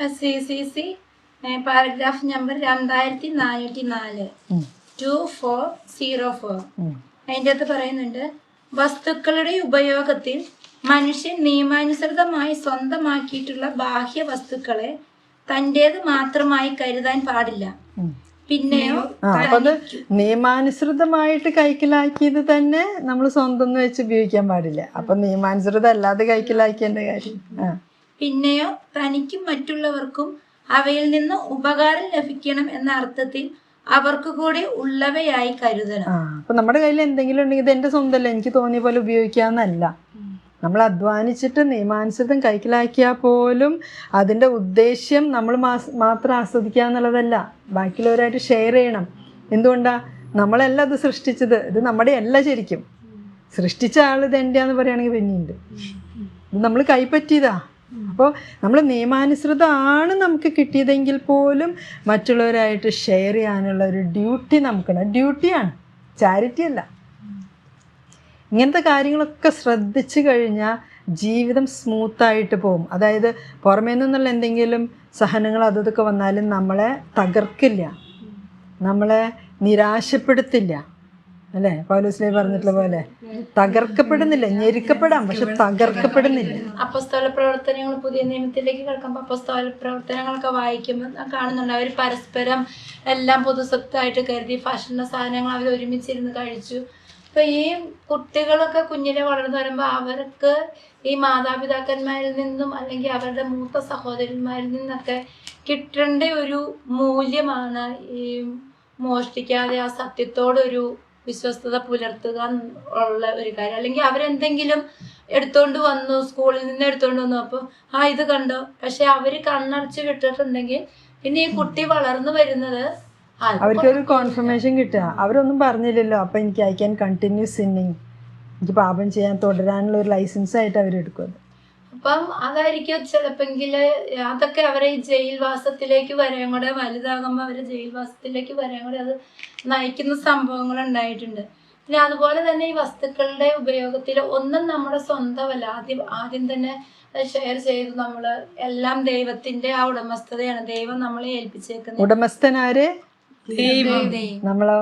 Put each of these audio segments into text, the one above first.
C C C. Paragraph number രണ്ടായിരത്തി നാനൂറ്റി നാല് ടു ഫോർ സീറോ ഫോർ അതിന്റെ അകത്ത് പറയുന്നുണ്ട് വസ്തുക്കളുടെ ഉപയോഗത്തിൽ മനുഷ്യൻ നിയമാനുസൃതമായി സ്വന്തമാക്കിയിട്ടുള്ള ബാഹ്യ വസ്തുക്കളെ തന്റേത് മാത്രമായി കരുതാൻ പാടില്ല. പിന്നെയോ അത് നിയമാനുസൃതമായിട്ട് കൈക്കലാക്കിയത് തന്നെ നമ്മൾ സ്വന്തം വെച്ച് ഉപയോഗിക്കാൻ പാടില്ല. അപ്പൊ നിയമാനുസൃതം അല്ലാതെ കൈക്കലാക്കിയതിന്റെ കാര്യം. ആ. പിന്നെയോ തനിക്കും മറ്റുള്ളവർക്കും അവയിൽ നിന്ന് ഉപകാരം ലഭിക്കണം എന്ന അർത്ഥത്തിൽ അവർക്ക് കൂടി ഉള്ളവയായി കരുതണം. അപ്പൊ നമ്മുടെ കയ്യിൽ എന്തെങ്കിലും ഉണ്ടെങ്കിൽ ഇത് എന്റെ സ്വന്തമല്ല? എനിക്ക് തോന്നിയ പോലെ ഉപയോഗിക്കാന്നല്ല നമ്മൾ അധ്വാനിച്ചിട്ട് നിയമാനുസൃതം കൈക്കലാക്കിയാൽ പോലും അതിന്റെ ഉദ്ദേശ്യം നമ്മൾ മാത്രം ആസ്വദിക്കുക എന്നുള്ളതല്ല. ബാക്കിയുള്ളവരായിട്ട് ഷെയർ ചെയ്യണം. എന്തുകൊണ്ടാ? നമ്മളല്ല അത് സൃഷ്ടിച്ചത്. ഇത് നമ്മുടെ അല്ല ശരിക്കും. സൃഷ്ടിച്ച ആൾ ഇത് എന്റെയാന്ന് പറയുകയാണെങ്കിൽ പിന്നെയുണ്ട്. ഇത് നമ്മൾ കൈപ്പറ്റിയതാ. അപ്പോൾ നമ്മൾ നിയമാനുസൃതമാണ് നമുക്ക് കിട്ടിയതെങ്കിൽ പോലും മറ്റുള്ളവരായിട്ട് ഷെയർ ചെയ്യാനുള്ള ഒരു ഡ്യൂട്ടി നമുക്കുണ്ട്. ഡ്യൂട്ടിയാണ് ചാരിറ്റി അല്ല. ഇങ്ങനത്തെ കാര്യങ്ങളൊക്കെ ശ്രദ്ധിച്ചു കഴിഞ്ഞാൽ ജീവിതം സ്മൂത്തായിട്ട് പോകും. അതായത് പുറമേ നിന്നുള്ള എന്തെങ്കിലും സഹനങ്ങൾ അതൊക്കെ വന്നാലും നമ്മളെ തകർക്കില്ല. നമ്മളെ നിരാശപ്പെടുത്തില്ല. അല്ലേ? പൗലോസ്ലേ പറഞ്ഞിട്ടുള്ള പോലെ. തകർക്കപ്പെടുന്നില്ല ഞെരുക്കപ്പെടാം പക്ഷെ തകർക്കപ്പെടുന്നില്ല. അപ്പസ്തോല പ്രവർത്തനങ്ങൾ പുതിയ നിയമത്തിലേക്ക് കിടക്കുമ്പോൾ അപ്പസ്തോല പ്രവർത്തനങ്ങളൊക്കെ വായിക്കുമ്പോൾ കാണുന്നുണ്ട്. അവർ പരസ്പരം എല്ലാം പൊതുസ്വത്തായിട്ട് കരുതി ഭക്ഷണ സാധനങ്ങൾ അവർ ഒരുമിച്ചിരുന്ന് കഴിച്ചു. അപ്പൊ ഈ കുട്ടികളൊക്കെ കുഞ്ഞിനെ വളർന്നു വരുമ്പോൾ അവർക്ക് ഈ മാതാപിതാക്കന്മാരിൽ നിന്നും അല്ലെങ്കിൽ അവരുടെ മൂത്ത സഹോദരന്മാരിൽ നിന്നൊക്കെ കിട്ടേണ്ട ഒരു മൂല്യമാണ് ഈ മോഷ്ടിക്കാതെ ആ സത്യത്തോടൊരു വിശ്വസ്തത പുലർത്തുക ഉള്ള ഒരു കാര്യം. അല്ലെങ്കിൽ അവരെന്തെങ്കിലും എടുത്തോണ്ട് വന്നു സ്കൂളിൽ നിന്ന് എടുത്തോണ്ട് വന്നു. അപ്പോൾ ആ ഇത് കണ്ടോ? പക്ഷെ അവർ കണ്ണടച്ച് വിട്ടിട്ടുണ്ടെങ്കിൽ പിന്നെ ഈ കുട്ടി വളർന്നു വരുന്നത് അവർക്ക് അവർക്കൊരു കോൺഫർമേഷൻ കിട്ടുക. അവരൊന്നും പറഞ്ഞില്ലല്ലോ. അപ്പൊ എനിക്ക് ഐ ക്യാൻ കണ്ടിന്യൂ സിന്നിങ് എനിക്ക് പാപം ചെയ്യാൻ തുടരാനുള്ള ഒരു ലൈസൻസ് ആയിട്ട് അവരെടുക്കും അപ്പം അതായിരിക്കും ചിലപ്പെങ്കിൽ അതൊക്കെ അവരെ ഈ ജയിൽവാസത്തിലേക്ക് വരാൻ കൂടെ വലുതാകുമ്പോൾ അവരെ ജയിൽവാസത്തിലേക്ക് വരാൻ കൂടെ അത് നയിക്കുന്ന സംഭവങ്ങൾ ഉണ്ടായിട്ടുണ്ട് പിന്നെ അതുപോലെ തന്നെ ഈ വസ്തുക്കളുടെ ഉപയോഗത്തിൽ ഒന്നും നമ്മുടെ സ്വന്തമല്ല. ആദ്യം ആദ്യം തന്നെ ഷെയർ ചെയ്ത് നമ്മൾ എല്ലാം ദൈവത്തിന്റെ ആ ഉടമസ്ഥതയാണ്. ദൈവം നമ്മളെ ഏൽപ്പിച്ചേക്കുന്നത്. ഉടമസ്ഥനാര്? നമ്മളോ?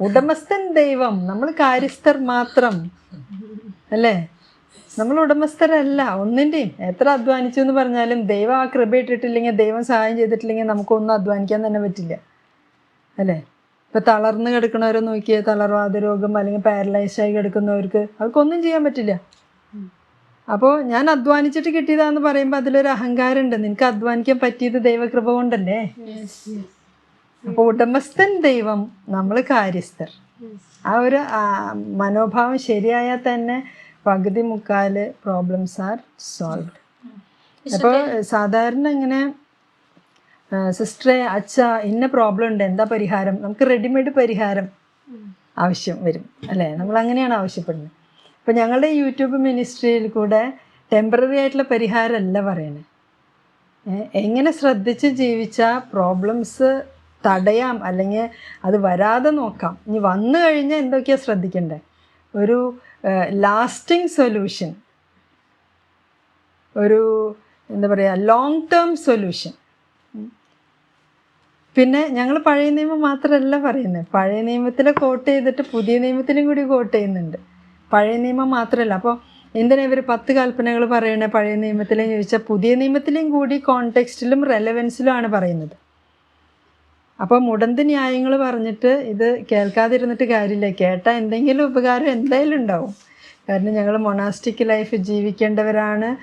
ഉടമസ്ഥൻ ദൈവം. നമ്മൾ കാര്യസ്ഥർ മാത്രം. അല്ലേ? നമ്മൾ ഉടമസ്ഥരല്ല ഒന്നിന്റെയും എത്ര അധ്വാനിച്ചു എന്ന് പറഞ്ഞാലും ദൈവം ആ കൃപ ഇട്ടിട്ടില്ലെങ്കിൽ ദൈവം സഹായം ചെയ്തിട്ടില്ലെങ്കിൽ നമുക്കൊന്നും അധ്വാനിക്കാൻ തന്നെ പറ്റില്ല. അല്ലേ? ഇപ്പം തളർന്ന് കിടക്കുന്നവരെ നോക്കിയാൽ തളർവാദ രോഗം അല്ലെങ്കിൽ പാരലൈസായി കിടക്കുന്നവർക്ക് അവർക്കൊന്നും ചെയ്യാൻ പറ്റില്ല. അപ്പോൾ ഞാൻ അധ്വാനിച്ചിട്ട് കിട്ടിയതാന്ന് പറയുമ്പോൾ അതിലൊരു അഹങ്കാരമുണ്ട്. നിനക്ക് അധ്വാനിക്കാൻ പറ്റിയത് ദൈവകൃപ കൊണ്ടല്ലേ? അപ്പോൾ ഉടമസ്ഥൻ ദൈവം നമ്മൾ കാര്യസ്ഥർ. ആ ഒരു മനോഭാവം ശരിയായാൽ തന്നെ പകുതി മുക്കാൽ പ്രോബ്ലംസ് ആർ സോൾവ് അപ്പോൾ സാധാരണ ഇങ്ങനെ സിസ്റ്ററെ അച്ഛ ഇന്ന പ്രോബ്ലം ഉണ്ട് എന്താ പരിഹാരം? നമുക്ക് റെഡിമെയ്ഡ് പരിഹാരം ആവശ്യം വരും അല്ലേ? നമ്മൾ അങ്ങനെയാണ് ആവശ്യപ്പെടുന്നത്. അപ്പോൾ ഞങ്ങളുടെ യൂട്യൂബ് മിനിസ്ട്രിയിൽ കൂടെ ടെമ്പററി ആയിട്ടുള്ള പരിഹാരമല്ല പറയണേ. എങ്ങനെ ശ്രദ്ധിച്ച് ജീവിച്ചാൽ പ്രോബ്ലംസ് തടയാം അല്ലെങ്കിൽ അത് വരാതെ നോക്കാം. ഇനി വന്നു കഴിഞ്ഞാൽ എന്തൊക്കെയാണ് ശ്രദ്ധിക്കണ്ടേ? ഒരു ലാസ്റ്റിംഗ് സൊല്യൂഷൻ ഒരു എന്താ പറയുക ലോങ് ടേം സൊല്യൂഷൻ പിന്നെ ഞങ്ങൾ പഴയ നിയമം മാത്രമല്ല പറയുന്നത് പഴയ നിയമത്തിലെ കോട്ട് ചെയ്തിട്ട് പുതിയ നിയമത്തിലും കൂടി കോട്ട് ചെയ്യുന്നുണ്ട്. പഴയ നിയമം മാത്രമല്ല അപ്പോൾ എന്തിനാ ഇവർ പത്ത് കൽപ്പനകൾ പറയണേ പഴയ നിയമത്തിലും ചോദിച്ചാൽ പുതിയ നിയമത്തിലും കൂടി കോണ്ടെക്സ്റ്റിലും റെലവൻസിലും ആണ് പറയുന്നത്. അപ്പോൾ മുടന്ത് ന്യായങ്ങൾ പറഞ്ഞിട്ട് ഇത് കേൾക്കാതിരുന്നിട്ട് കാര്യമില്ല. കേട്ടാൽ എന്തെങ്കിലും ഉപകാരം എന്തായാലും ഉണ്ടാവും. കാരണം ഞങ്ങൾ മൊണാസ്റ്റിക് ലൈഫ് ജീവിക്കേണ്ടവരാണ്.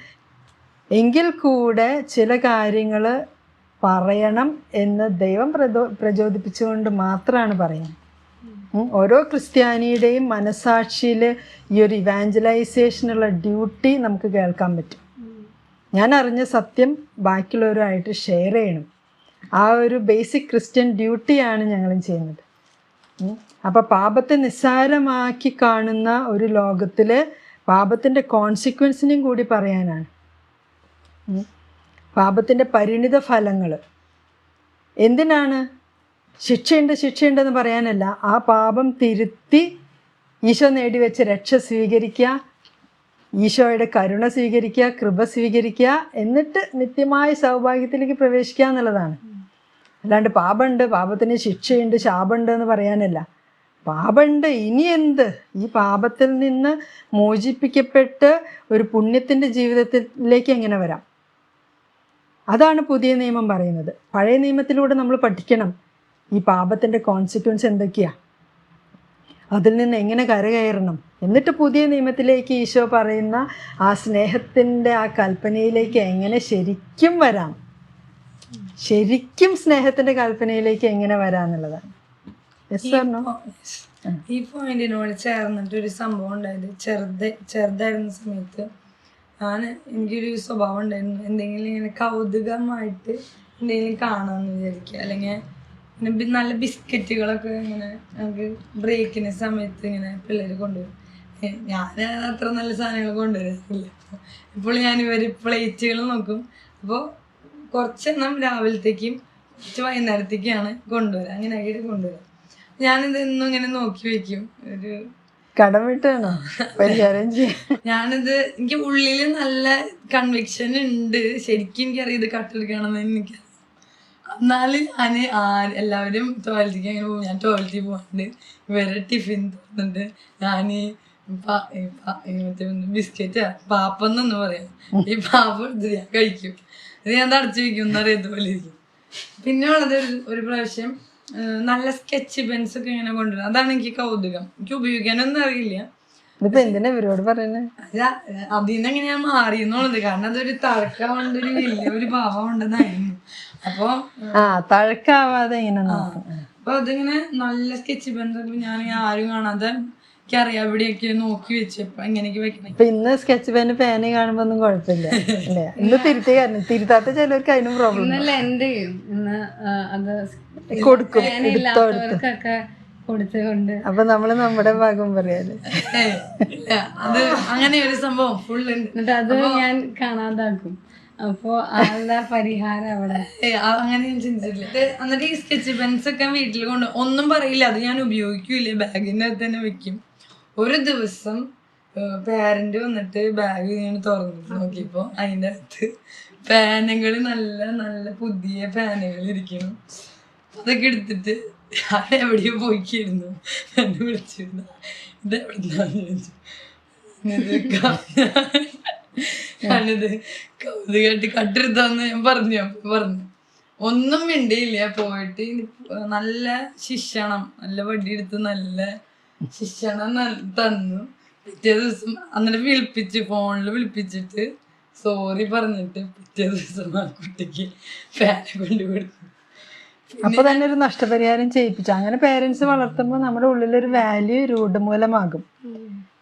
എങ്കിൽ കൂടെ ചില കാര്യങ്ങൾ പറയണം എന്ന് ദൈവം പ്രചോ പ്രചോദിപ്പിച്ചുകൊണ്ട് മാത്രമാണ് പറയുന്നത്. ഓരോ ക്രിസ്ത്യാനിയുടെയും മനസാക്ഷിയിൽ ഈ ഒരു ഇവാഞ്ചലൈസേഷനുള്ള ഡ്യൂട്ടി നമുക്ക് കേൾക്കാൻ പറ്റും. ഞാൻ അറിഞ്ഞ സത്യം ബാക്കിയുള്ളവരുമായിട്ട് ഷെയർ ചെയ്യണം. ആ ഒരു ബേസിക് ക്രിസ്ത്യൻ ഡ്യൂട്ടിയാണ് ഞങ്ങളും ചെയ്യുന്നത്. അപ്പോൾ പാപത്തെ നിസ്സാരമാക്കി കാണുന്ന ഒരു ലോകത്തിൽ പാപത്തിന്റെ കോൺസിക്വൻസിനെയും കൂടി പറയാനാണ്. പാപത്തിന്റെ പരിണിത ഫലങ്ങൾ എന്തിനാണ്? ശിക്ഷയുണ്ട് ശിക്ഷയുണ്ടെന്ന് പറയാനല്ല. ആ പാപം തിരുത്തി ഈശോ നേടിവെച്ച രക്ഷ സ്വീകരിക്കുക ഈശോയുടെ കരുണ സ്വീകരിക്കുക കൃപ സ്വീകരിക്കുക എന്നിട്ട് നിത്യമായ സൗഭാഗ്യത്തിലേക്ക് പ്രവേശിക്കുക എന്നുള്ളതാണ്. അല്ലാണ്ട് പാപമുണ്ട് പാപത്തിന് ശിക്ഷയുണ്ട് ശാപമുണ്ട് എന്ന് പറയാനല്ല. പാപമുണ്ട് ഇനി എന്ത്? ഈ പാപത്തിൽ നിന്ന് മോചിപ്പിക്കപ്പെട്ട് ഒരു പുണ്യത്തിന്റെ ജീവിതത്തിലേക്ക് എങ്ങനെ വരാം? അതാണ് പുതിയ നിയമം പറയുന്നത്. പഴയ നിയമത്തിലൂടെ നമ്മൾ പഠിക്കണം. ഈ പാപത്തിന്റെ കോൺസിക്വൻസ് എന്തൊക്കെയാണ് അതിൽ നിന്ന് എങ്ങനെ കരകയറണം? എന്നിട്ട് പുതിയ നിയമത്തിലേക്ക് ഈശോ പറയുന്ന ആ സ്നേഹത്തിന്റെ ആ കൽപ്പനയിലേക്ക് എങ്ങനെ ശരിക്കും വരാം? ശരിക്കും സ്നേഹത്തിന്റെ കൽപ്പനയിലേക്ക് എങ്ങനെ വരാന്നുള്ളതാണ്. ഈ പോയിന്റിനോട് ചേർന്നിട്ട് ഒരു സംഭവം ഉണ്ടായത് ചെറുത് ചെറുതായിരുന്ന സമയത്ത് ഞാൻ എനിക്കൊരു സ്വഭാവം ഉണ്ടായിരുന്നു. എന്തെങ്കിലും ഇങ്ങനെ കൗതുകമായിട്ട് എന്തെങ്കിലും കാണാമെന്ന് വിചാരിക്കുക. അല്ലെങ്കിൽ നല്ല ബിസ്ക്കറ്റുകളൊക്കെ ഇങ്ങനെ നമുക്ക് ബ്രേക്കിന് സമയത്ത് ഇങ്ങനെ പിള്ളേർ കൊണ്ടുവരും. ഞാൻ അത്ര നല്ല സാധനങ്ങൾ കൊണ്ടുവരാറില്ല. ഇപ്പോൾ ഞാൻ ഇവർ പ്ലേറ്റുകൾ നോക്കും. അപ്പോൾ കുറച്ചെണ്ണം രാവിലത്തേക്കും കുറച്ച് വൈകുന്നേരത്തേക്കാണ് കൊണ്ടുവരിക അങ്ങനെ ആയിട്ട് കൊണ്ടുവരാം. ഞാനിത് ഇന്നും ഇങ്ങനെ നോക്കി വെക്കും. ഒരു കടം വിട്ടാണോ? പരിഹാരം ചെയ്യാൻ? ഞാനിത് എനിക്ക് ഉള്ളിൽ നല്ല കൺവിക്ഷൻ ഉണ്ട്. ശരിക്കും എനിക്കറിയാം ഇത് കട്ടെടുക്കണമെന്ന് എനിക്ക്. എന്നാലും ഞാൻ എല്ലാവരും ടോയ്ലറ്റിക്ക് അങ്ങനെ പോകും. ഞാൻ ടോയ്ലറ്റിൽ പോകാണ്ട് ഇവരെ ടിഫിൻ തുറന്നിട്ട് ഞാൻ മറ്റേ ബിസ്ക്കറ്റ്. പാപ്പെന്നു പറയാം. ഈ പാപ്പ എടുത്ത് ഞാൻ കഴിക്കും. ഇത് ഞാൻ തടച്ചു വെക്കും ഇരിക്കും. പിന്നെ ഉള്ളത് ഒരു പ്രാവശ്യം നല്ല സ്കെച്ച് പെൻസ് ഒക്കെ ഇങ്ങനെ കൊണ്ടുവരും അതാണ് എനിക്ക് കൗതുകം. എനിക്ക് ഉപയോഗിക്കാനൊന്നും അറിയില്ല. ഇതിപ്പോ എന്തിനാ ഇവരോട് പറയുന്നത് അതിന്നെങ്ങനെ ഞാൻ മാറി എന്നുള്ളത്. കാരണം അതൊരു തഴക്കാവേണ്ട ഒരു വലിയ ഒരു ഭാവം ഉണ്ടെന്നായിരുന്നു. അപ്പൊ തഴക്കാവാതെ ഇങ്ങനെ അപ്പൊ അതിങ്ങനെ നല്ല സ്കെച്ച് പെൻസ് ഞാൻ ആരും കാണാതെ എനിക്കറിയാം എവിടെയൊക്കെ നോക്കി വെച്ചപ്പോ എങ്ങനെയൊക്കെ വെക്കണം. ഇപ്പൊ ഇന്ന് സ്കെച്ച് പേന് പേന കാണുമ്പോ ഒന്നും കുഴപ്പമില്ല. ഇന്ന് തിരുത്തിയ കാരണം തിരുത്താത്ത ചിലവർക്ക് അതിനും പ്രോബ്ലം ഇന്നലെ എന്റെ ഇന്ന് അത് കൊടുക്കും. കൊടുത്തുകൊണ്ട്. അപ്പൊ നമ്മൾ നമ്മുടെ ഭാഗം പറയാൽ അത് അങ്ങനെ ഒരു സംഭവം ഫുൾ എന്നിട്ട് അത് ഞാൻ കാണാതാക്കും. അപ്പോ അതെന്താ പരിഹാരം അവിടെ. അങ്ങനെ ഞാൻ ചിന്തിച്ചിട്ടില്ല. എന്നിട്ട് ഈ സ്കെച്ച് പെൻസ് ഒക്കെ വീട്ടിൽ കൊണ്ട് ഒന്നും പറയില്ല. അത് ഞാൻ ഉപയോഗിക്കൂല. ബാഗിന്റെ അകത്ത് തന്നെ വെക്കും. ഒരു ദിവസം പാരന്റ് വന്നിട്ട് ബാഗ് ഇങ്ങനെ തുറന്നിട്ട് നോക്കിയപ്പോ അതിന്റെ അകത്ത് പാനകൾ നല്ല നല്ല പുതിയ പാനകൾ ഇരിക്കണം അതൊക്കെ എടുത്തിട്ട് ഞാൻ എവിടെയോ പോയിക്കായിരുന്നു എന്നെ വിളിച്ചിരുന്നു. ഇത് എവിടെന്നാന്ന് ചോദിച്ചു ഞാനിത് കട്ടെടുത്താന്ന് ഞാൻ പറഞ്ഞു. പറഞ്ഞു ഒന്നും മിണ്ടിയില്ല. പോയിട്ട് നല്ല ശിക്ഷണം. നല്ല വടിയെടുത്ത് നല്ല ശിക്ഷണം തന്നു. പിറ്റേ ദിവസം എന്നിട്ട് വിളിപ്പിച്ച് ഫോണിൽ വിളിപ്പിച്ചിട്ട് സോറി പറഞ്ഞിട്ട് പിറ്റേ ദിവസം ആ കുട്ടിക്ക് ഫാന് കൊണ്ട് കൊടുത്തു. അപ്പൊ തന്നെ ഒരു നഷ്ടപരിഹാരം ചെയ്യിപ്പിച്ചു. അങ്ങനെ പേരൻസ് വളർത്തുമ്പോൾ നമ്മുടെ ഉള്ളിലൊരു വാല്യൂ രൂഢമൂലമാകും.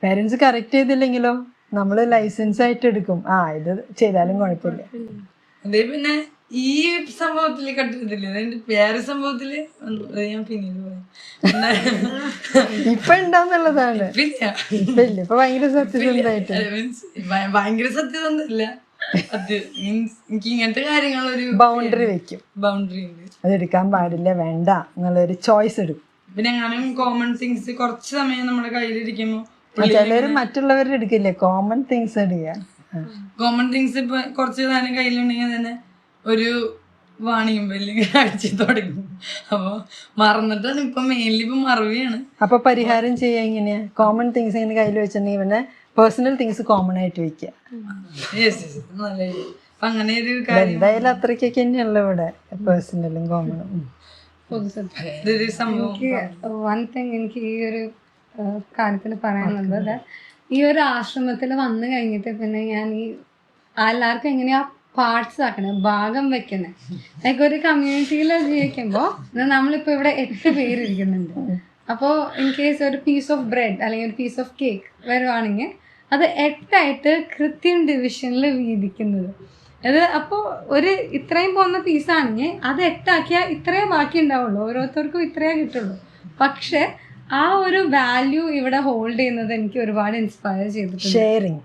പേരൻസ് കറക്റ്റ് ചെയ്തില്ലെങ്കിലോ നമ്മൾ ലൈസൻസ് ആയിട്ട് എടുക്കും. ആ ഇത് ചെയ്താലും കുഴപ്പമില്ല. അതേ പിന്നെ ഈ സംഭവത്തിൽ കട്ടിട്ടില്ല എന്റെ വേറെ സംഭവത്തിൽ? ഞാൻ പിന്നീട് പറയാം. ഇപ്പൊ ഉണ്ടാന്നുള്ളതാണ് പിന്നെ ഇപ്പൊ ഭയങ്കര സത്യസന്ധമായിട്ട്. ഭയ- ഭയങ്കര സത്യസന്ധല്ല. അത് മീൻസ് എനിക്ക് ഇങ്ങനത്തെ കാര്യങ്ങളൊരു ബൗണ്ടറി വെക്കും. ബൗണ്ടറി ഉണ്ട്. അത് എടുക്കാൻ പാടില്ല വേണ്ട എന്നുള്ളൊരു ചോയ്സ് എടുക്കും പിന്നെ അങ്ങനെ കോമൺ തിങ്സ് കുറച്ച് സമയം നമ്മുടെ കയ്യിലിരിക്കുമ്പോ ചിലര് മറ്റുള്ളവരുടെ എടുക്കില്ലേ കോമൺ തിങ്സ് എടുക്കുക കോമൺ തിങ്സ് ഇപ്പൊ കുറച്ച് സാധനം കയ്യിലുണ്ടെങ്കിൽ തന്നെ ഒരു വാണിയും അടിച്ചു തുടങ്ങി. അപ്പൊ മറന്നിട്ടാണ് ഇപ്പൊ മെയിൻലി ഇപ്പൊ മറവിയാണ്. അപ്പൊ പരിഹാരം ചെയ്യാ എങ്ങനെയാ? കോമൺ തിങ്സ് ഇങ്ങനെ കയ്യിൽ വെച്ചിട്ടുണ്ടെങ്കിൽ പിന്നെ പേഴ്സണൽ തിങ്സ് കോമൺ ആയിട്ട് വെക്കുക നല്ല. അപ്പൊ അങ്ങനെ ഒരു കാര്യം. എന്തായാലും അത്രയ്ക്കൊക്കെ തന്നെയല്ലോ ഇവിടെ. പേഴ്സണലും കോമണും പൊതുസത്യം ഇതൊരു സംഭവം. എനിക്ക് വൺ തിങ് എനിക്ക് ഈ ഒരു കാര്യത്തിൽ പറയാനുള്ളത് ഈ ഒരു ആശ്രമത്തിൽ വന്നു കഴിഞ്ഞിട്ട് പിന്നെ ഞാൻ ഈ എല്ലാവർക്കും എങ്ങനെയാ പാർട്സ് ആക്കണ ഭാഗം വെക്കണ. ലൈക്ക് ഒരു കമ്മ്യൂണിറ്റിയിൽ ജീവിക്കുമ്പോൾ നമ്മളിപ്പോൾ ഇവിടെ എട്ട് പേരിരിക്കുന്നുണ്ട്. അപ്പോൾ ഇൻ കേസ് ഒരു പീസ് ഓഫ് ബ്രെഡ് അല്ലെങ്കിൽ ഒരു പീസ് ഓഫ് കേക്ക് വരുവാണെങ്കിൽ അത് എട്ടായിട്ട് കൃത്യം ഡിവിഷനിൽ വീതിക്കുന്നത്. അത് അപ്പോൾ ഒരു ഇത്രയും പോകുന്ന പീസാണെങ്കിൽ അത് എട്ടാക്കിയാൽ ഇത്രയേ ബാക്കി ഉണ്ടാവുള്ളൂ. ഓരോരുത്തർക്കും ഇത്രയേ കിട്ടുള്ളൂ. പക്ഷെ ആ ഒരു വാല്യൂ ഇവിടെ ഹോൾഡ് ചെയ്യുന്നത് എനിക്ക് ഒരുപാട് ഇൻസ്പയർ ചെയ്തിട്ടുണ്ട്. Sharing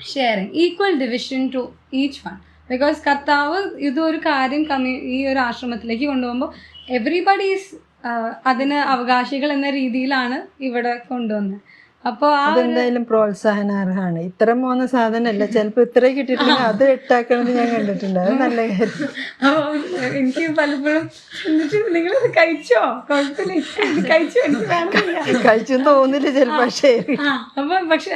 sharing equal division to each one because കർത്താവ് ഇതൊരു കാര്യം കമ്മ്യൂ ഈ ഒരു ആശ്രമത്തിലേക്ക് കൊണ്ടുപോകുമ്പോൾ എവറിബഡി ഈസ് അതിന് അവകാശികൾ എന്ന രീതിയിലാണ് ഇവിടെ കൊണ്ടുവന്നത് അപ്പോൾ അതെന്തായാലും പ്രോത്സാഹനാർഹമാണ്. ഇത്ര പോകുന്ന സാധനമല്ല. ചിലപ്പോ ഇത്ര കിട്ടിയിട്ടില്ല അത് എട്ടാക്കണത് ഞാൻ കണ്ടിട്ടുണ്ട്. അത് നല്ല കാര്യം. എനിക്ക് പലപ്പോഴും എന്നിട്ട് നിങ്ങളത് കഴിച്ചോ? കുഴപ്പമില്ല. കഴിച്ചോ? എനിക്ക് കഴിച്ചു തോന്നില്ല ചിലപ്പോ ഷെയർ അപ്പൊ പക്ഷെ.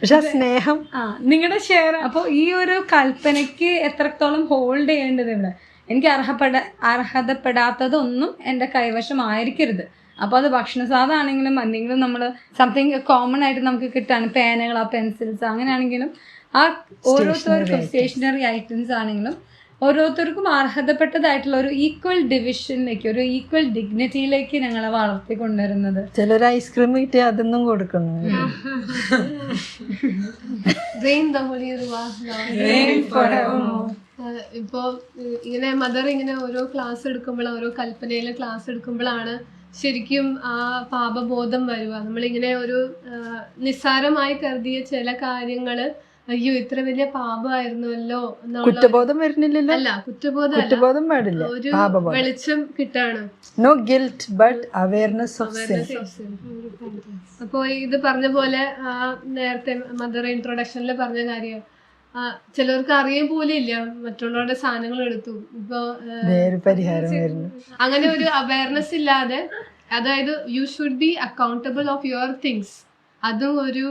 പക്ഷെ ആ സ്നേഹം ആ നിങ്ങളുടെ ഷെയർ അപ്പോൾ ഈ ഒരു കൽപ്പനയ്ക്ക് എത്രത്തോളം ഹോൾഡ് ചെയ്യേണ്ടത് ഇവിടെ? എനിക്ക് അർഹപ്പെട അർഹതപ്പെടാത്തതൊന്നും എന്റെ കൈവശമായിരിക്കരുത്. അപ്പോൾ അത് ഭക്ഷണ സാധനമാണെങ്കിലും എന്തെങ്കിലും നമ്മൾ സംതിങ് കോമൺ ആയിട്ട് നമുക്ക് കിട്ടാൻ പേനകളാ ആ പെൻസിൽസ് അങ്ങനെയാണെങ്കിലും ആ ഓരോരുത്തർക്കും സ്റ്റേഷനറി ഐറ്റംസ് ആണെങ്കിലും ഓരോരുത്തർക്കും അർഹതപ്പെട്ടതായിട്ടുള്ള ഒരു ഈക്വൽ ഡിവിഷനിലേക്ക് ഒരു ഈക്വൽ ഡിഗ്നിറ്റിയിലേക്ക് ഞങ്ങളെ വളർത്തി കൊണ്ടുവരുന്നത് ചിലർ ഐസ്ക്രീം കിട്ടിയ അതൊന്നും കൊടുക്കുന്നു. ഇപ്പോ ഇങ്ങനെ മദർ ഇങ്ങനെ ഓരോ ക്ലാസ് എടുക്കുമ്പോൾ ഓരോ കൽപ്പനയിലെ ക്ലാസ് എടുക്കുമ്പോഴാണ് ശരിക്കും ആ പാപബോധം വരിക നമ്മളിങ്ങനെ ഒരു നിസ്സാരമായി കരുതിയ ചില കാര്യങ്ങൾ അയ്യോ ഇത്ര വലിയ പാപമായിരുന്നല്ലോ കുറ്റബോധം വരുന്നില്ലല്ലോ? അല്ല കുറ്റബോധം കുറ്റബോധം പാടില്ല ഒരു വെളിച്ചം കിട്ടാണ്. No guilt but awareness of sin അപ്പോൾ ഇത് പറഞ്ഞ പോലെ നേരത്തെ മദർ ഇൻട്രൊഡക്ഷനിൽ പറഞ്ഞ കാര്യം ചിലർക്ക് അറിയാൻ പോലും ഇല്ല. മറ്റുള്ളവരുടെ സാധനങ്ങൾ എടുത്തു. ഇപ്പൊ പരിഹാരം അങ്ങനെ ഒരു അവയർനെസ് ഇല്ലാതെ അതായത് you should be accountable of your things അതും ഒരു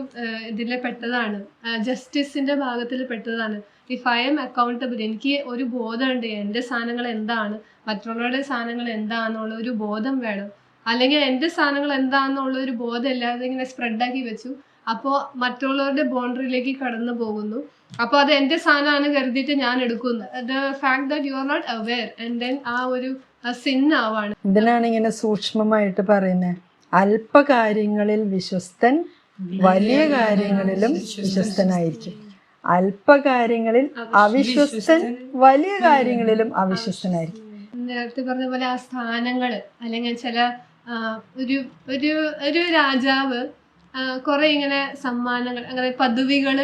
ഇതിലെ പെട്ടതാണ്. ജസ്റ്റിസിന്റെ ഭാഗത്തിൽ പെട്ടതാണ്. ഇഫ് ഐ എം അക്കൗണ്ടബിൾ എനിക്ക് ഒരു ബോധമുണ്ട് എന്റെ സാധനങ്ങൾ എന്താണ് മറ്റുള്ളവരുടെ സാധനങ്ങൾ എന്താണെന്നുള്ള ഒരു ബോധം വേണം. അല്ലെങ്കിൽ എന്റെ സാധനങ്ങൾ എന്താണെന്നുള്ള ഒരു ബോധം ഇല്ലാതെ ഇങ്ങനെ സ്പ്രെഡാക്കി വെച്ചു. അപ്പോൾ മറ്റുള്ളവരുടെ ബോണ്ടറിയിലേക്ക് കടന്നു പോകുന്നു. അപ്പോൾ അത് എന്റെ സാധനമാണ് കരുതിയിട്ട് ഞാൻ എടുക്കുന്നത് the fact that you are not aware and then ആ ഒരു സിൻ ആവാണ്. ഇതിനാണ് ഇങ്ങനെ സൂക്ഷ്മമായിട്ട് പറയുന്നത് അല്പ കാര്യങ്ങളിൽ വിശ്വസ്തൻ വലിയ കാര്യങ്ങളിലും വിശ്വസ്തനായിരിക്കും. അല്പ കാര്യങ്ങളിൽ അവിശ്വസ്തൻ. വലിയ കാര്യങ്ങളിലും അവിശ്വസ്തനായിരിക്കും. നേരത്തെ പറഞ്ഞ പോലെ ആ സ്ഥാനങ്ങൾ അല്ലെങ്കിൽ ചില ഒരു ഒരു ഒരു രാജാവ് കുറെ ഇങ്ങനെ സമ്മാനങ്ങൾ അങ്ങനെ പദവികൾ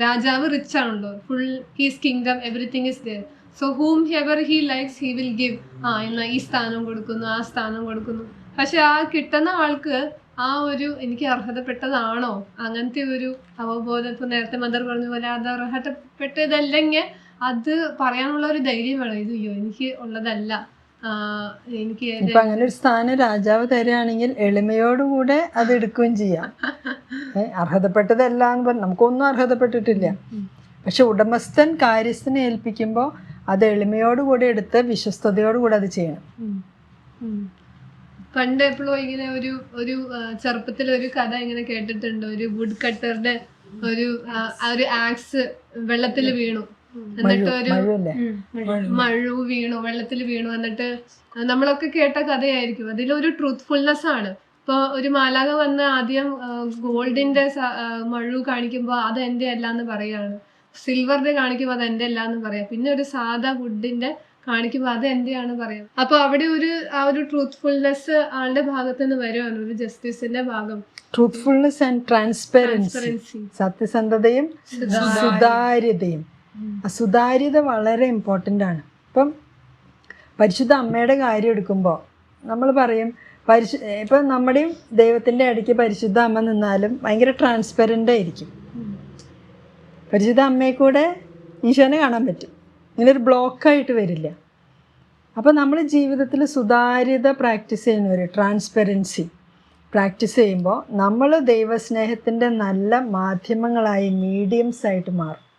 രാജാവ് റിച്ച് ആണല്ലോ. Full his kingdom everything is there so whomever he likes he will give ആ എന്നാൽ ഈ സ്ഥാനം കൊടുക്കുന്നു ആ സ്ഥാനം കൊടുക്കുന്നു. പക്ഷെ ആ കിട്ടുന്ന ആൾക്ക് ആ ഒരു എനിക്ക് അർഹതപ്പെട്ടതാണോ? അങ്ങനത്തെ ഒരു അവബോധം ഇപ്പൊ നേരത്തെ മദർ പറഞ്ഞ പോലെ അത് അർഹതപ്പെട്ടതല്ലെങ്കിൽ അത് പറയാനുള്ള ഒരു ധൈര്യം വേണം. ഇത് അയ്യോ എനിക്ക് ഉള്ളതല്ല. ആ, എനിക്ക് ഇപ്പൊ അങ്ങനെ ഒരു സ്ഥാനം രാജാവ് തരികയാണെങ്കിൽ എളിമയോടുകൂടെ അത് എടുക്കുകയും ചെയ്യാം. അർഹതപ്പെട്ടതല്ല എന്ന് പറഞ്ഞു നമുക്കൊന്നും അർഹതപ്പെട്ടിട്ടില്ല. പക്ഷെ ഉടമസ്ഥൻ കാര്യസ്ഥനെ ഏൽപ്പിക്കുമ്പോൾ അത് എളിമയോടുകൂടി എടുത്ത് വിശ്വസ്തയോടുകൂടി അത് ചെയ്യണം. പണ്ട് എപ്പോഴും ഇങ്ങനെ ഒരു ഒരു ചെറുപ്പത്തിൽ ഒരു കഥ ഇങ്ങനെ കേട്ടിട്ടുണ്ട്. ഒരു വുഡ് കട്ടറിന്റെ ഒരു ആക്സ് വെള്ളത്തിൽ വീണു. എന്നിട്ട് ഒരു മഴു വീണു വെള്ളത്തിൽ വീണു. എന്നിട്ട് നമ്മളൊക്കെ കേട്ട കഥയായിരിക്കും. അതിലൊരു ട്രൂത്ത്ഫുൾനെസ് ആണ്. ഇപ്പൊ ഒരു മാലാക വന്ന് ആദ്യം ഗോൾഡിന്റെ മഴു കാണിക്കുമ്പോൾ അത് എന്റെ അല്ല എന്ന് പറയാണ് സിൽവറിന്റെ കാണിക്കുമ്പോൾ അത് എന്റെ അല്ല എന്ന് പറയാം. പിന്നെ ഒരു സാധാ വുഡിന്റെ കാണിക്കുമ്പോൾ അത് എന്റെയാണ് പറയാം. അപ്പൊ അവിടെ ഒരു ആ ഒരു ട്രൂത്ത്ഫുൾനെസ് ആളുടെ ഭാഗത്ത് നിന്ന് വരുവാണ്. ഒരു ജസ്റ്റിസിന്റെ ഭാഗം. ട്രൂത്ത്ഫുൾനെസ് ആൻഡ് ട്രാൻസ്പെറൻസി സത്യസന്ധതയും സുതാര്യതയും. സുതാര്യത വളരെ ഇമ്പോർട്ടന്റ് ആണ്. ഇപ്പം പരിശുദ്ധ അമ്മയുടെ കാര്യം എടുക്കുമ്പോൾ നമ്മൾ പറയും പരിശു ഇപ്പം നമ്മുടെയും ദൈവത്തിന്റെ ഇടയ്ക്ക് പരിശുദ്ധ അമ്മ നിന്നാലും ഭയങ്കര ട്രാൻസ്പെറന്റ് ആയിരിക്കും. പരിശുദ്ധ അമ്മയെ കൂടെ ഈശോനെ കാണാൻ പറ്റും. ഇങ്ങനൊരു ബ്ലോക്കായിട്ട് വരില്ല. അപ്പോൾ നമ്മൾ ജീവിതത്തിൽ സുതാര്യത പ്രാക്ടീസ് ചെയ്യുന്നവർ ട്രാൻസ്പെറൻസി പ്രാക്ടീസ് ചെയ്യുമ്പോൾ നമ്മൾ ദൈവസ്നേഹത്തിന്റെ നല്ല മാധ്യമങ്ങളായി മീഡിയംസ് ആയിട്ട് മാറും.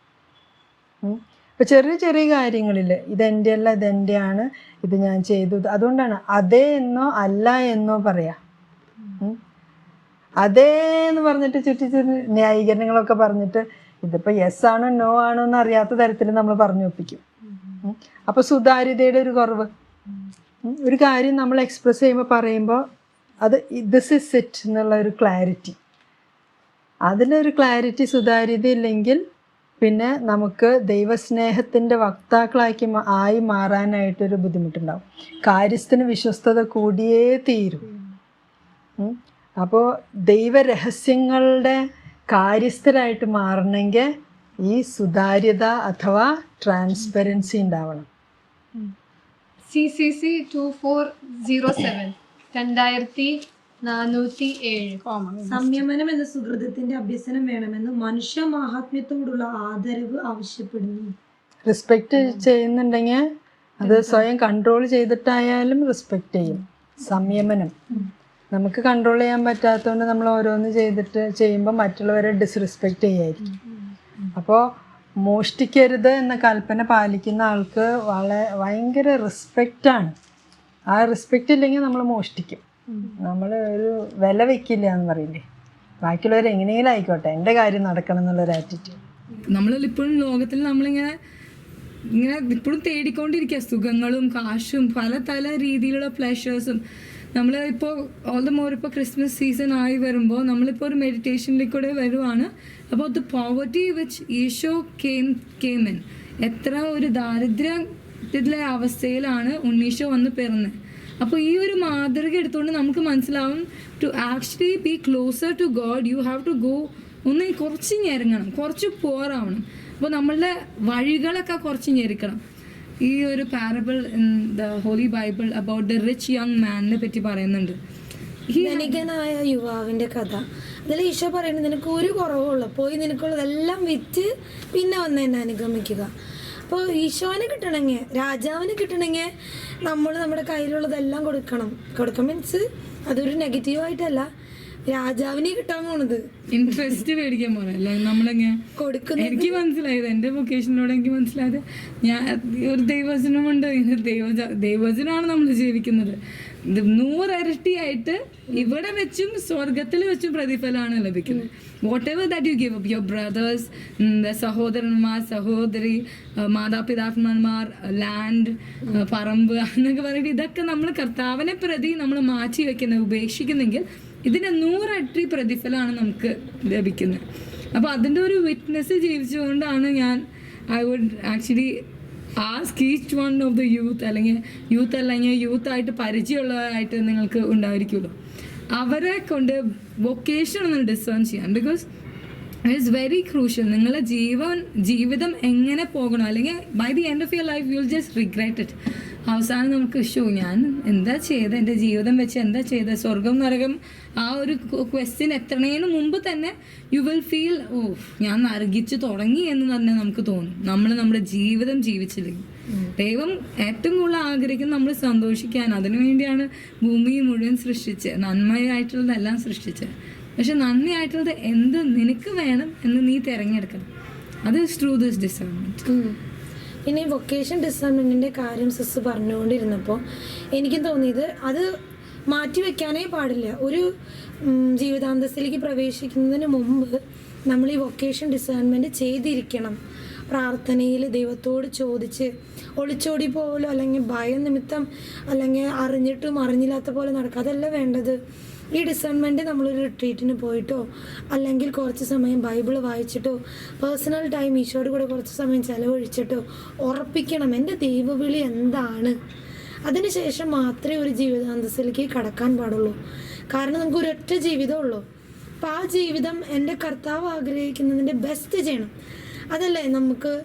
ഇപ്പോൾ ചെറിയ ചെറിയ കാര്യങ്ങളിൽ ഇതെന്റെ അല്ല ഇതെന്റെയാണ് ഇത് ഞാൻ ചെയ്തു അതുകൊണ്ടാണ് അതേ എന്നോ അല്ല എന്നോ പറയാം. അതേ എന്ന് പറഞ്ഞിട്ട് ചുറ്റി ചുറ്റി ന്യായീകരണങ്ങളൊക്കെ പറഞ്ഞിട്ട് ഇതിപ്പോൾ യെസ് ആണോ നോ ആണോ എന്ന് അറിയാത്ത തരത്തിൽ നമ്മൾ പറഞ്ഞു ഒപ്പിക്കും. അപ്പോൾ സുതാര്യതയുടെ ഒരു കുറവ്. ഒരു കാര്യം നമ്മൾ എക്സ്പ്രസ് ചെയ്യുമ്പോൾ പറയുമ്പോൾ അത് ദിസ് ഇസ് ഇറ്റ് എന്നുള്ള ഒരു ക്ലാരിറ്റി അതിലൊരു ക്ലാരിറ്റി സുതാര്യത ഇല്ലെങ്കിൽ പിന്നെ നമുക്ക് ദൈവസ്നേഹത്തിന്റെ വക്താക്കളാക്കി ആയി മാറാനായിട്ടൊരു ബുദ്ധിമുട്ടുണ്ടാവും. കാര്യസ്ഥന് വിശ്വസ്തത കൂടിയേ തീരും. അപ്പോൾ ദൈവരഹസ്യങ്ങളുടെ കാര്യസ്ഥരായിട്ട് മാറണമെങ്കിൽ ഈ സുതാര്യത അഥവാ ട്രാൻസ്പെറൻസി ഉണ്ടാവണം. C C C two four zero seven. രണ്ടായിരത്തി നാനൂറ്റി ഏഴ് സംയമനം എന്ന സുഹൃതത്തിന്റെ അഭ്യസനം വേണമെന്ന് മനുഷ്യ മാഹാത്മ്യത്തോടുള്ള ആദരവ് ആവശ്യപ്പെടുന്നു. റെസ്പെക്ട് ചെയ്യുന്നുണ്ടെങ്കിൽ അത് സ്വയം കൺട്രോൾ ചെയ്തിട്ടായാലും റെസ്പെക്ട് ചെയ്യും. സംയമനം. നമുക്ക് കൺട്രോൾ ചെയ്യാൻ പറ്റാത്തതുകൊണ്ട് നമ്മൾ ഓരോന്ന് ചെയ്തിട്ട് ചെയ്യുമ്പോൾ മറ്റുള്ളവരെ ഡിസ്റെസ്പെക്റ്റ് ചെയ്യായിരിക്കും. അപ്പോൾ മോഷ്ടിക്കരുത് എന്ന കൽപ്പന പാലിക്കുന്ന ആൾക്ക് വളരെ ഭയങ്കര റെസ്പെക്റ്റാണ് ആ റെസ്പെക്റ്റ് ഇല്ലെങ്കിൽ നമ്മൾ മോഷ്ടിക്കും. നമ്മൾ ഒരു വില വെക്കില്ല എന്ന് പറയില്ലേ? ബാക്കിയുള്ളവർ എങ്ങനെയെങ്കിലും ആയിക്കോട്ടെ എന്റെ കാര്യം നടക്കണം എന്നുള്ളൊരു ആറ്റിറ്റ്യൂഡ് നമ്മളിപ്പോഴും ലോകത്തിൽ നമ്മളിങ്ങനെ ഇങ്ങനെ ഇപ്പോഴും തേടിക്കൊണ്ടിരിക്കുക. സുഖങ്ങളും കാശും പല പല രീതിയിലുള്ള പ്ലഷേഴ്സും നമ്മൾ ഇപ്പോൾ ഓൾ ദ മോർ ഇപ്പോൾ ക്രിസ്മസ് സീസൺ ആയി വരുമ്പോൾ നമ്മളിപ്പോൾ ഒരു മെഡിറ്റേഷനിലേക്ക് മെഡിറ്റേഷനിലേക്കൂടെ വരുവാണ്. അപ്പോൾ ദ പോവർട്ടി വിച്ച് ഈശോ കേം കേമൻ എത്ര ഒരു ദാരിദ്ര്യത്തിലെ അവസ്ഥയിലാണ് ഉണ്ണീശോ വന്ന് പിറന്നത് അപ്പോൾ ഈ ഒരു മാതൃക എടുത്തുകൊണ്ട് നമുക്ക് മനസ്സിലാവും to actually be closer to God you have to go ഒന്ന് കുറച്ച് ഞെരുങ്ങണം കുറച്ച് പോറാവണം. അപ്പോൾ നമ്മളുടെ വഴികളൊക്കെ കുറച്ച് ഞെരുക്കണം ഈ ഒരു parable in the holy Bible about the rich young മാനിനെ പറ്റി പറയുന്നുണ്ട്. ധനികനായ യുവാവിന്റെ കഥ. അതിൽ ഈശോ പറയുന്നത് നിനക്ക് ഒരു കുറവുള്ളൂ. പോയി നിനക്കുള്ളതെല്ലാം വിറ്റ് പിന്നെ വന്ന് എന്നെ അനുഗമിക്കുക. അപ്പോൾ ഈശോനെ കിട്ടണമെങ്കിൽ രാജാവിന് കിട്ടണമെങ്കിൽ നമ്മൾ നമ്മുടെ കയ്യിലുള്ളതെല്ലാം കൊടുക്കണം. കൊടുക്കണം മീൻസ് അതൊരു നെഗറ്റീവായിട്ടല്ല രാജാവിനെ കിട്ടാൻ പോണത്. ഇൻട്രസ്റ്റ് മേടിക്കാൻ പോലെ നമ്മളെങ്ങനെ കൊടുക്കുന്ന എനിക്ക് മനസ്സിലായത് എന്റെ വൊക്കേഷനിലൂടെ എനിക്ക് മനസ്സിലായത് ഞാൻ ഒരു ദൈവചനമുണ്ട് ദൈവ ദൈവചനമാണ് നമ്മൾ ജീവിക്കുന്നത്. നൂറരട്ടിയായിട്ട് ഇവിടെ വെച്ചും സ്വർഗത്തിൽ വെച്ചും പ്രതിഫലമാണ് ലഭിക്കുന്നത്. Whatever that you give your brothers സഹോദരന്മാർ സഹോദരി മാതാപിതാക്കന്മാർ ലാൻഡ് പറമ്പ് എന്നൊക്കെ പറഞ്ഞിട്ട് ഇതൊക്കെ നമ്മൾ കർത്താവിനെ പ്രതി നമ്മൾ മാറ്റി വെക്കുന്നത് ഉപേക്ഷിക്കുന്നെങ്കിൽ ഇതിന്റെ നൂറട്ടി പ്രതിഫലമാണ് നമുക്ക് ലഭിക്കുന്നത്. അപ്പോൾ അതിന്റെ ഒരു വിറ്റ്നസ് ജീവിച്ചുകൊണ്ടാണ് ഞാൻ I would actually ask each one of the youth അല്ലെങ്കിൽ യൂത്ത് അല്ലെങ്കിൽ യൂത്ത് ആയിട്ട് പരിചയമുള്ളതായിട്ട് നിങ്ങൾക്ക് ഉണ്ടായിരിക്കുമല്ലോ. അവരെ കൊണ്ട് വൊക്കേഷൻ ഒന്ന് ഡിസേൺ ചെയ്യാം. ബിക്കോസ് ഇറ്റ്സ് വെരി ക്രൂഷ്യൽ നിങ്ങളുടെ ജീവൻ ജീവിതം എങ്ങനെ പോകണം? അല്ലെങ്കിൽ by the end of your life you will just regret it അവസാനം നമുക്ക് ഷോ ഞാൻ എന്താ ചെയ്തത്? എന്റെ ജീവിതം വെച്ച് എന്താ ചെയ്തത്? സ്വർഗം നരകം. ആ ഒരു ക്വസ്റ്റ്യൻ എത്തണേന് മുമ്പ് തന്നെ യു വിൽ ഫീൽ ഓ ഞാൻ നർഗിച്ചു തുടങ്ങി എന്ന് തന്നെ നമുക്ക് തോന്നും. നമ്മൾ നമ്മുടെ ജീവിതം ജീവിച്ചില്ലെങ്കിൽ ദൈവം ഏറ്റവും കൂടുതൽ ആഗ്രഹിക്കുന്നത് നമ്മൾ സന്തോഷിക്കാൻ അതിനുവേണ്ടിയാണ് ഭൂമി മുഴുവൻ സൃഷ്ടിച്ചത്. നന്മയായിട്ടുള്ളതെല്ലാം സൃഷ്ടിച്ചത്. പക്ഷെ നന്മയായിട്ടുള്ളത് എന്ത് നിനക്ക് വേണം എന്ന് നീ തിരഞ്ഞെടുക്കണം. അത് ത്രൂ ദിസ് ഡിസൈൻമെന്റ് ഈ വൊക്കേഷൻ ഡിസൈൻമെന്റിന്റെ കാര്യം സിസ് പറഞ്ഞുകൊണ്ടിരുന്നപ്പോൾ എനിക്കും തോന്നിയത് അത് മാറ്റി വെക്കാനേ പാടില്ല. ഒരു ജീവിതാന്തസ്സിലേക്ക് പ്രവേശിക്കുന്നതിന് മുമ്പ് നമ്മൾ ഈ വൊക്കേഷൻ ഡിസൈൻമെന്റ് ചെയ്തിരിക്കണം. പ്രാർത്ഥനയിൽ ദൈവത്തോട് ചോദിച്ച് ഒളിച്ചോടി പോലോ അല്ലെങ്കിൽ ഭയം നിമിത്തം അല്ലെങ്കിൽ അറിഞ്ഞിട്ടും അറിഞ്ഞില്ലാത്ത പോലെ നടക്കുക അതല്ല വേണ്ടത്. ഈ ഡിസൈൻമെന്റ് നമ്മളൊരു റിട്രീറ്റിന് പോയിട്ടോ അല്ലെങ്കിൽ കുറച്ച് സമയം ബൈബിൾ വായിച്ചിട്ടോ പേഴ്സണൽ ടൈം ഈശോയുടെ കൂടെ കുറച്ച് സമയം ചെലവഴിച്ചിട്ടോ ഉറപ്പിക്കണം. എന്റെ ദൈവവിളി എന്താണ്? അതിനുശേഷം മാത്രമേ ഒരു ജീവിതാന്തസ്സിലേക്ക് കടക്കാൻ പാടുള്ളൂ. കാരണം നമുക്ക് ഒരൊറ്റ ജീവിതമുള്ളൂ ഉള്ളൂ. ആ ജീവിതം എന്റെ കർത്താവ് ആഗ്രഹിക്കുന്നതിന്റെ ബെസ്റ്റ് ചെയ്യണം. അതല്ലേ നമുക്ക്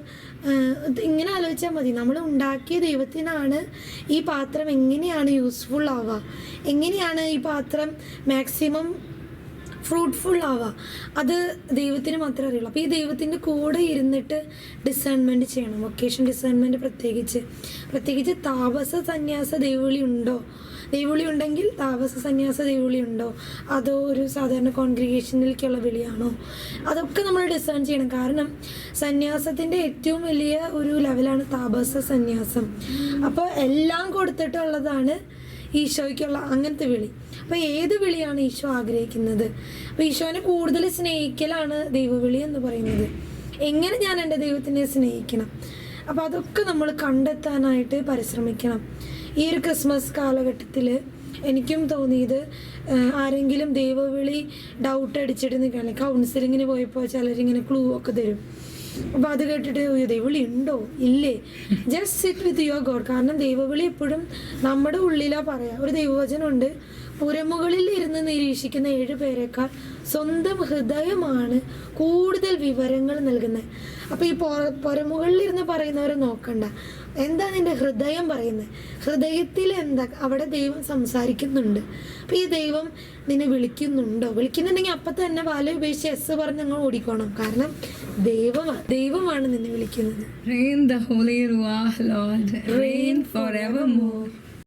ഇങ്ങനെ ആലോചിച്ചാൽ മതി. നമ്മൾ ഉണ്ടാക്കിയ ദൈവത്തിനാണ് ഈ പാത്രം എങ്ങനെയാണ് യൂസ്ഫുൾ ആവുക. എങ്ങനെയാണ് ഈ പാത്രം മാക്സിമം ഫ്രൂട്ട്ഫുൾ ആവുക. അത് ദൈവത്തിന് മാത്രമേ അറിയുള്ളൂ. അപ്പോൾ ഈ ദൈവത്തിന്റെ കൂടെ ഇരുന്നിട്ട് ഡിസൈൻമെന്റ് ചെയ്യണം. വൊക്കേഷൻ ഡിസൈൻമെന്റ് പ്രത്യേകിച്ച്. പ്രത്യേകിച്ച് താപസ സന്യാസ ദൈവവിളി ഉണ്ടോ? ദൈവവിളി ഉണ്ടെങ്കിൽ താപസ സന്യാസ ദൈവവിളി ഉണ്ടോ? അതോ ഒരു സാധാരണ കോൺഗ്രിഗേഷനിലേക്കുള്ള വിളിയാണോ അതൊക്കെ നമ്മൾ ഡിസേൺ ചെയ്യണം. കാരണം സന്യാസത്തിന്റെ ഏറ്റവും വലിയ ഒരു ലെവലാണ് താപസ സന്യാസം. അപ്പോൾ എല്ലാം കൊടുത്തിട്ടുള്ളതാണ് ഈശോയ്ക്കുള്ള അങ്ങനത്തെ വിളി. അപ്പോൾ ഏത് വിളിയാണ് ഈശോ ആഗ്രഹിക്കുന്നത്? അപ്പോൾ ഈശോനെ കൂടുതൽ സ്നേഹിക്കലാണ് ദൈവവിളി എന്ന് പറയുന്നത്. എങ്ങനെ ഞാൻ എന്റെ ദൈവത്തിനെ സ്നേഹിക്കണം? അപ്പോൾ അതൊക്കെ നമ്മൾ കണ്ടെത്താനായിട്ട് പരിശ്രമിക്കണം. ഈ ഒരു ക്രിസ്മസ് കാലഘട്ടത്തിൽ എനിക്കും തോന്നിയത് ആരെങ്കിലും ദൈവവിളി ഡൗട്ട് അടിച്ചിട്ട് നിൽക്കുകയാണ് കൗൺസിലിങ്ങിന് പോയപ്പോൾ ചിലരിങ്ങനെ ക്ലൂ ഒക്കെ തരും. അപ്പോൾ അത് കേട്ടിട്ട് "അയ്യോ, ദൈവവിളി ഉണ്ടോ? ഇല്ലേ? Just sit with your God കാരണം ദൈവവിളി എപ്പോഴും നമ്മുടെ ഉള്ളിലാ പറയാ. ഒരു ദൈവവചനമുണ്ട് പുരമുകളിൽ ഇരുന്ന് നിരീക്ഷിക്കുന്ന ഏഴ് പേരെക്കാൾ സ്വന്തം ഹൃദയമാണ് കൂടുതൽ വിവരങ്ങൾ നൽകുന്നത്. അപ്പൊ ഈ പുറമുകളിൽ ഇരുന്ന് പറയുന്നവരെ നോക്കണ്ട. എന്താ നിന്റെ ഹൃദയം പറയുന്നത്? ഹൃദയത്തിൽ എന്താ? അവിടെ ദൈവം സംസാരിക്കുന്നുണ്ട്. അപ്പൊ ഈ ദൈവം നിന്നെ വിളിക്കുന്നുണ്ടോ? വിളിക്കുന്നുണ്ടെങ്കിൽ അപ്പൊ തന്നെ വാല ഉപേക്ഷിച്ച് എസ് പറഞ്ഞ് നിങ്ങൾ ഓടിക്കോണം. കാരണം ദൈവമാണ് ദൈവമാണ് നിന്നെ വിളിക്കുന്നത്.